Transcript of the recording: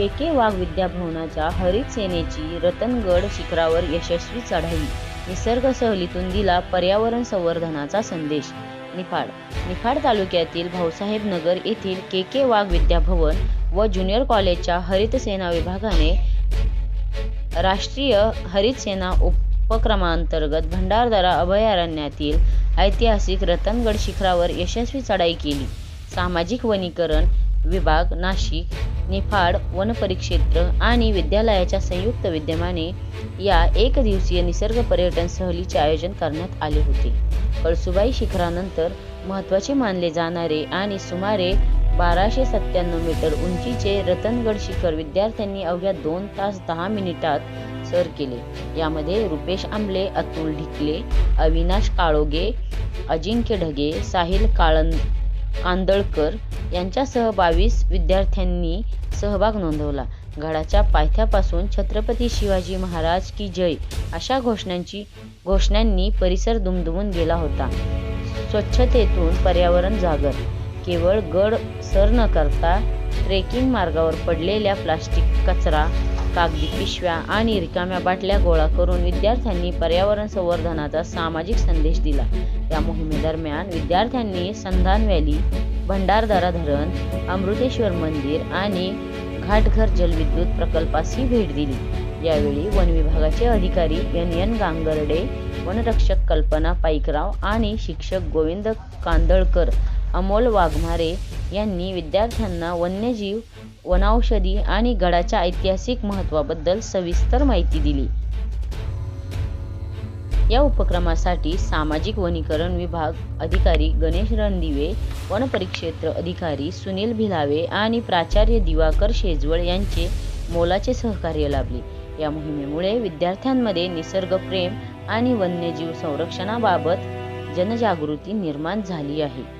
के के वाघ विद्याभवनाच्या हरित सेनेची रतनगड शिखरावर यशस्वी चढाई. निसर्ग सहलीतून दिला पर्यावरण संवर्धनाचा संदेश. निफाड. निफाड तालुक्यातील भाऊसाहेब नगर येथील के के वाघ विद्याभवन व ज्युनियर कॉलेजच्या हरित सेना विभागाने राष्ट्रीय हरित सेना उपक्रमांतर्गत भंडारदरा अभयारण्यातील ऐतिहासिक रतनगड शिखरावर यशस्वी चढाई केली. सामाजिक वनीकरण विभाग नाशिक निफाड वनपरिक्षेत्र आणि विद्यालयाच्या संयुक्त विद्यमाने या एक दिवसीय निसर्ग पर्यटन सहलीचे आयोजन करण्यात आले होते. कळसुबाई शिखरानंतर महत्त्वाचे मानले जाणारे आणि सुमारे बाराशे सत्त्याण्णव मीटर उंचीचे रतनगड शिखर विद्यार्थ्यांनी अवघ्या दोन तास दहा मिनिटात सर केले. यामध्ये रुपेश आंबले अतुल ढिकले अविनाश काळोगे अजिंक्य ढगे साहिल काळं कांदळकर यांच्यासह बावीस विद्यार्थ्यांनी सहभाग नोंदवला. गडाच्या पायथ्यापासून छत्रपती शिवाजी महाराज की जय अशा घोषणांची घोषणांनी परिसर दुमदुमून गेला होता. स्वच्छतेतून पर्यावरण जागर. केवळ गड सर न करता ट्रेकिंग मार्गावर पडलेल्या प्लास्टिक कचरा कागदी पिशव्या आणि रिकाम्या बाटल्या गोळा करून विद्यार्थ्यांनी पर्यावरण संवर्धनाचा सामाजिक संदेश दिला. या मोहिमेदरम्यान विद्यार्थ्यांनी संधान व्हॅली भंडारदरा धरण अमृतेश्वर मंदिर आणि घाटघर जलविद्युत प्रकल्पासही भेट दिली. यावेळी वन विभागाचे अधिकारी एन. एन. गांगर्डे वनरक्षक कल्पना पाईकराव आणि शिक्षक गोविंद कांदळकर अमोल वाघमारे यांनी विद्यार्थ्यांना वन्यजीव वनौषधी आणि गडाच्या ऐतिहासिक महत्त्वाबद्दल सविस्तर माहिती दिली. या उपक्रमासाठी सामाजिक वनीकरण विभाग अधिकारी गणेश रणदिवे वनपरिक्षेत्र अधिकारी सुनील भिलावे आणि प्राचार्य दिवाकर शेजवळ यांचे मोलाचे सहकार्य लाभले. या मोहिमेमुळे विद्यार्थ्यांमध्ये निसर्गप्रेम आणि वन्यजीव संरक्षणाबाबत जनजागृती निर्माण झाली आहे.